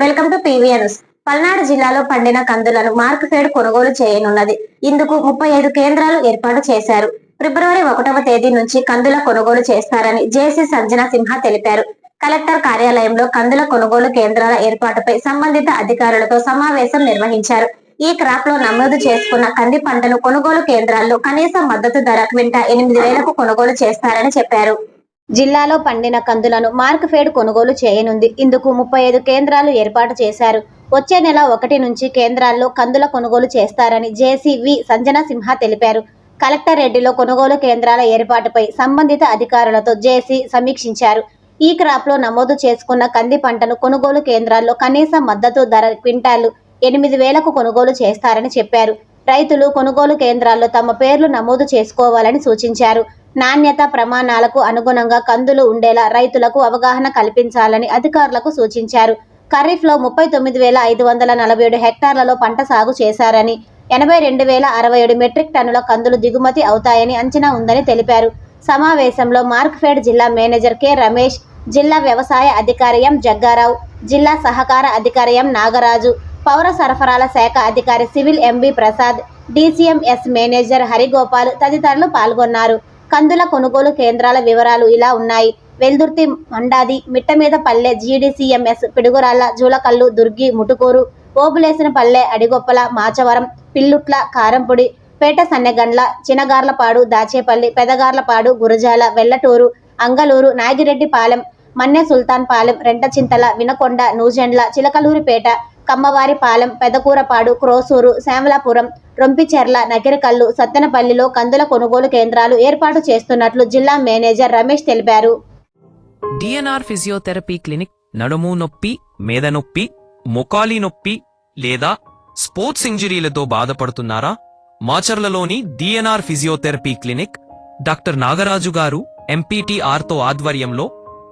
Welcome to PVNS Palnadu జిల్లాలో పండిన కందులను mark fed కొనుగోలు చేయనున్నది. ఇందుకు ముప్పై ఐదు కేంద్రాలు ఏర్పాటు చేశారు. ఫిబ్రవరి ఒకటవ తేదీ నుంచి కందుల కొనుగోలు చేస్తారని జేసీ సంజన సింహ తెలిపారు. కలెక్టర్ కార్యాలయంలో కందుల కొనుగోలు కేంద్రాల ఏర్పాటుపై సంబంధిత అధికారులతో సమావేశం నిర్వహించారు. ఈ క్రాప్లో నమోదు చేసుకున్న కంది పంటను కొనుగోలు కేంద్రాల్లో కనీస మద్దతు ధర క్వింటా ఎనిమిది వేలకు కొనుగోలు చేస్తారని చెప్పారు. జిల్లాలో పండిన కందులను మార్క్ ఫేడ్ కొనుగోలు చేయనుంది. ఇందుకు ముప్పై ఐదు కేంద్రాలు ఏర్పాటు చేశారు. వచ్చే నెల ఒకటి నుంచి కేంద్రాల్లో కందుల కొనుగోలు చేస్తారని జేసీవి సంజన సింహ తెలిపారు. కలెక్టర్ రెడ్డిలో కొనుగోలు కేంద్రాల ఏర్పాటుపై సంబంధిత అధికారులతో జేసీ సమీక్షించారు. ఈ క్రాప్లో నమోదు చేసుకున్న కంది పంటను కొనుగోలు కేంద్రాల్లో కనీస మద్దతు ధర క్వింటాలు ఎనిమిది వేలకు కొనుగోలు చేస్తారని చెప్పారు. రైతులు కొనుగోలు కేంద్రాల్లో తమ పేర్లు నమోదు చేసుకోవాలని సూచించారు. నాణ్యత ప్రమాణాలకు అనుగుణంగా కందులు ఉండేలా రైతులకు అవగాహన కల్పించాలని అధికారులకు సూచించారు. ఖరీఫ్లో ముప్పై తొమ్మిది వేల ఐదు వందల నలభై ఏడు హెక్టార్లలో పంట సాగు చేశారని ఎనభై రెండు వేల అరవై ఏడు మెట్రిక్ టన్నుల కందులు దిగుమతి అవుతాయని అంచనా ఉందని తెలిపారు. సమావేశంలో మార్క్ఫెడ్ జిల్లా మేనేజర్ కె. రమేష్ జిల్లా వ్యవసాయ అధికారి ఎం. జగ్గారావు జిల్లా సహకార అధికారి ఎం. నాగరాజు పౌర సరఫరాల శాఖ అధికారి civil MB Prasad DCMS manager Harigopal తదితరులు పాల్గొన్నారు. కందుల కొనుగోలు కేంద్రాల వివరాలు ఇలా ఉన్నాయి. వెల్దుర్తి మండాది మిట్టమీద పల్లె జీడీసీఎంఎస్ పిడుగురాళ్ళ జూలకల్లు దుర్గి ముటుకూరు ఓబులేసిన పల్లె అడిగొప్పల మాచవరం పిల్లుట్ల కారంపొడి పేట సన్నెగండ్ల చినగార్లపాడు దాచేపల్లి పెదగార్లపాడు గురజాల వెల్లటూరు అంగలూరు నాగిరెడ్డిపాలెం మన్నె సుల్తాన్ పాలెం రెంటచింతల వినకొండ నూజెండ్ల చిలకలూరిపేట కమ్మవారిపాలెం పెదకూరపాడు క్రోసూరు శ్యామలాపురం రొంపిచెర్ల నగిరికల్లు సత్తెనపల్లిలో కందుల కొనుగోలు కేంద్రాలు ఏర్పాటు చేస్తున్నట్లు జిల్లా మేనేజర్ రమేష్ తెలిపారు. డిఎన్ఆర్ ఫిజియోథెరపీ క్లినిక్ నడుము నొప్పి మేద నొప్పి మొకాలి నొప్పి లేదా స్పోర్ట్స్ ఇంజరీలతో బాధపడుతున్నారా? మాచర్లలోని DNR physiotherapy clinic doctor Nagaraju garu ఎంపీటీఆర్తో ఆధ్వర్యంలో